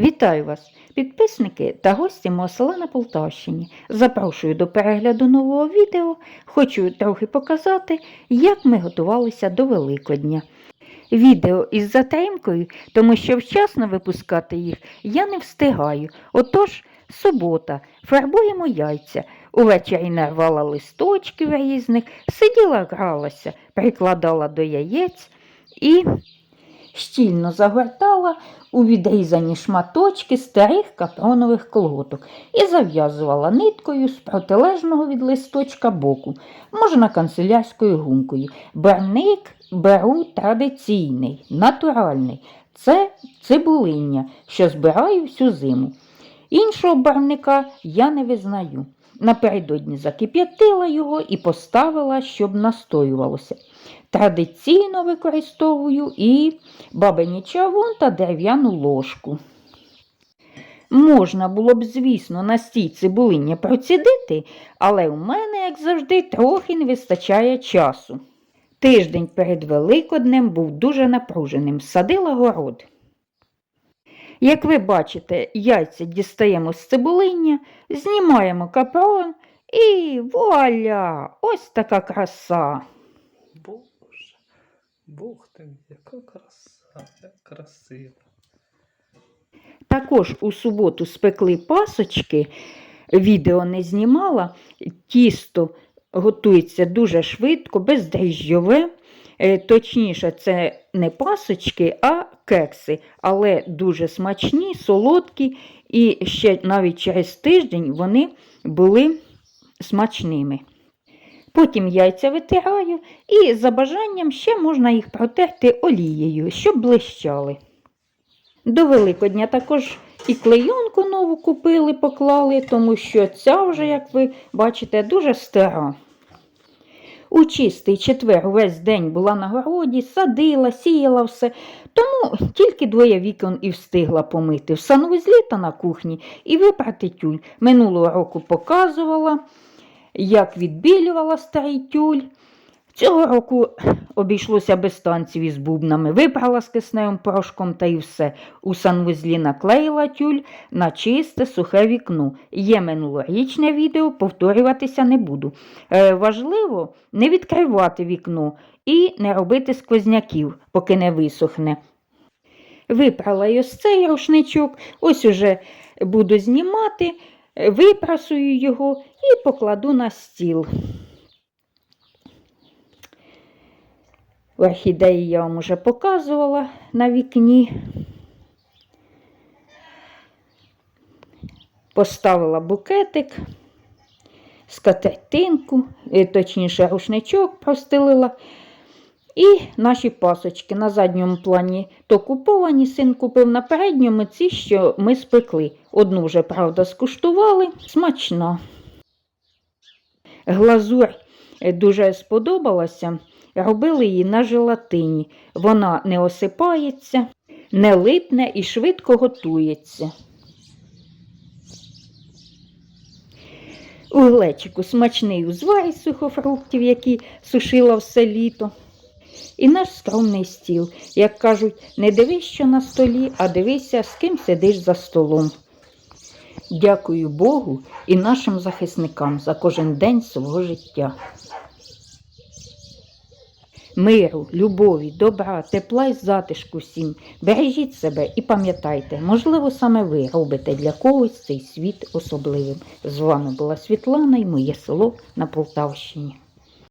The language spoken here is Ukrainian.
Вітаю вас, підписники та гості мого села на Полтавщині. Запрошую до перегляду нового відео. Хочу трохи показати, як ми готувалися до Великодня. Відео із затримкою, тому що вчасно випускати їх я не встигаю. Отож, субота, фарбуємо яйця. Увечері нарвала листочків різних, сиділа гралася, прикладала до яєць і щільно загортала у відрізані шматочки старих капронових колготок і зав'язувала ниткою з протилежного від листочка боку, можна канцелярською гумкою. Барник беру традиційний, натуральний. Це цибулиння, що збираю всю зиму. Іншого барника я не визнаю. Напередодні закип'ятила його і поставила, щоб настоювалося. Традиційно використовую і бабині чавун та дерев'яну ложку. Можна було б, звісно, на стій цибулиння процідити, але у мене, як завжди, трохи не вистачає часу. Тиждень перед Великоднем був дуже напруженим, садила город. Як ви бачите, яйця дістаємо з цибулиння, знімаємо капрон і вуаля! Ось така краса. Боже, Бог ти яка краса, як красиво. Також у суботу спекли пасочки, відео не знімала. Тісто готується дуже швидко, бездріжджове. Е, Точніше, це не пасочки, а кекси, але дуже смачні, солодкі, і ще навіть через тиждень вони були смачними. Потім яйця витираю і за бажанням ще можна їх протерти олією, щоб блищали. До Великодня також і клейонку нову купили, поклали, тому що ця вже, як ви бачите, дуже стара. У чистий четвер увесь день була на городі, садила, сіяла все, тому тільки двоє вікон і встигла помити в санвузлі та на кухні і випрати тюль. Минулого року показувала, як відбілювала старий тюль. Цього року обійшлося без танців із бубнами, випрала з кисневим порошком та й все. У санвузлі наклеїла тюль на чисте сухе вікно. Є минулорічне відео, повторюватися не буду. Е, важливо не відкривати вікно і не робити сквозняків, поки не висохне. Випрала й ось цей рушничок, ось уже буду знімати, випрасую його і покладу на стіл. Орхідеї я вам уже показувала на вікні. Поставила букетик, скатертинку, е, точніше рушничок простелила. І наші пасочки на задньому плані то куповані, син купив на передньому ці, що ми спекли. Одну вже, правда, скуштували, смачна. Глазурь е, дуже сподобалася. Робили її на желатині. Вона не осипається, не липне і швидко готується. У глечику смачний узвар із сухофруктів, які сушила все літо. І наш скромний стіл. Як кажуть, не дивись, що на столі, а дивися, з ким сидиш за столом. Дякую Богу і нашим захисникам за кожен день свого життя. Миру, любові, добра, тепла й затишку всім. Бережіть себе і пам'ятайте, можливо, саме ви робите для когось цей світ особливим. З вами була Світлана і моє село на Полтавщині.